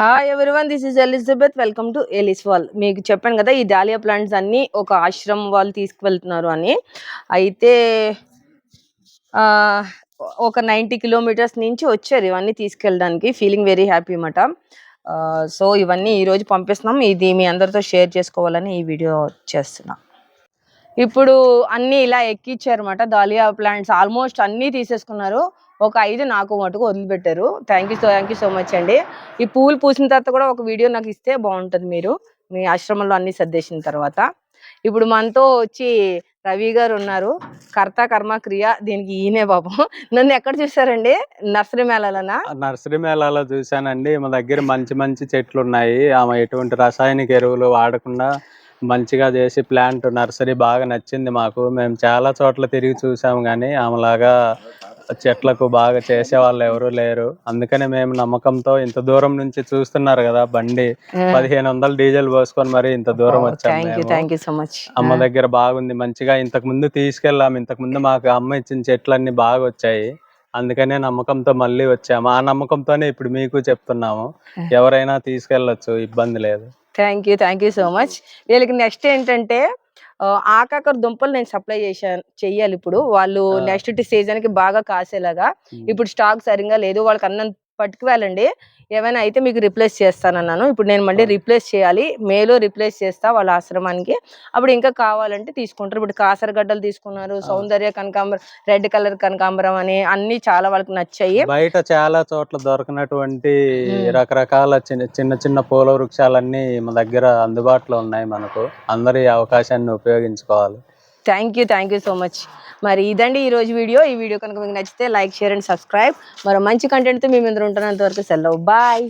Hi everyone this is Elizabeth welcome to Eli's wall మీకు చెప్పాను కదా ఈ డాలియా ప్లాంట్స్ అన్ని ఒక ఆశ్రమం వాళ్ళు తీసుకువెళ్తున్నారు అని. అయితే ఒక నైంటీ కిలోమీటర్స్ నుంచి వచ్చారు ఇవన్నీ తీసుకెళ్ళడానికి. ఫీలింగ్ వెరీ హ్యాపీ అన్నమాట. సో ఇవన్నీ ఈరోజు పంపిస్తున్నాం. ఇది మీ అందరితో షేర్ చేసుకోవాలని ఈ వీడియో చేస్తున్నాం. ఇప్పుడు అన్ని ఇలా ఎక్కిచ్చారన్నమాట. దాలియా ప్లాంట్స్ ఆల్మోస్ట్ అన్నీ తీసేసుకున్నారు. ఒక ఐదు నాకు మటుకు వదిలిపెట్టారు. Thank you so thank you so much అండి. ఈ పూలు పూసిన తర్వాత కూడా ఒక వీడియో నాకు ఇస్తే బాగుంటుంది మీరు. మీ ఆశ్రమంలో అన్ని సర్దేసిన తర్వాత. ఇప్పుడు మనతో వచ్చి రవి గారు ఉన్నారు. కర్త కర్మ క్రియ దీనికి ఈయనే బాబు నన్ను ఎక్కడ చూసారండి? నర్సరీ మేళాలనా? నర్సరీ మేళాలో చూశానండి. మా దగ్గర మంచి మంచి చెట్లు ఉన్నాయి ఆమె ఎటువంటి రసాయనిక ఎరువులు వాడకుండా మంచిగా చేసి ప్లాంట్ నర్సరీ బాగా నచ్చింది మాకు. మేము చాలా చోట్ల తిరిగి చూసాము కానీ ఆమెలాగా చెట్లకు బాగా చేసే వాళ్ళు ఎవరు లేరు. అందుకనే మేము నమ్మకంతో ఇంత దూరం నుంచి చూస్తున్నారు కదా బండి. పదిహేను వందలు డీజిల్ పోసుకొని మరి ఇంత దూరం వచ్చాము అమ్మ దగ్గర బాగుంది. మంచిగా ఇంతకు ముందు తీసుకెళ్ళాము ఇంతకు ముందు మాకు అమ్మ ఇచ్చిన చెట్లన్నీ బాగా వచ్చాయి. అందుకనే నమ్మకంతో మళ్ళీ వచ్చాము. ఆ నమ్మకంతోనే ఇప్పుడు మీకు చెప్తున్నాము. ఎవరైనా తీసుకెళ్ళొచ్చు. ఇబ్బంది లేదు. Thank you thank you so much వీళ్ళకి నెక్స్ట్ ఏంటంటే ఆకాకర దుంపలు నేను సప్లై చేశాను చెయ్యాలి ఇప్పుడు. వాళ్ళు. నెక్స్ట్ సీజన్కి బాగా కాసేలాగా. ఇప్పుడు స్టాక్ సరిగా లేదు. వాళ్ళకి అన్నం పట్టుకు వెళ్ళండి. ఏమైనా అయితే మీకు రిప్లేస్ చేస్తానన్నాను. ఇప్పుడు నేను మళ్ళీ. రిప్లేస్ చేయాలి. మేలో రిప్లేస్ చేస్తా వాళ్ళ ఆశ్రమానికి. అప్పుడు ఇంకా కావాలంటే తీసుకుంటారు. ఇప్పుడు కాసరగడ్డలు తీసుకున్నారు. సౌందర్య కనకాంబరం రెడ్ కలర్ కనకాంబరం అని అన్ని చాలా వాళ్ళకి నచ్చాయి. బయట చాలా చోట్ల దొరకనటువంటి. రకరకాల చిన్న చిన్న చిన్న పూల వృక్షాలన్నీ మా దగ్గర అందుబాటులో ఉన్నాయి మనకు. అందరూ ఈ అవకాశాన్ని ఉపయోగించుకోవాలి. Thank you thank you so much మరి ఇదండి ఈ రోజు వీడియో. ఈ వీడియో కనుక మీకు నచ్చితే లైక్ షేర్ అండ్ సబ్స్క్రైబ్. మరో మంచి కంటెంట్తో మీ ముందు ఉంటున్నంత వరకు సెలవు. బాయ్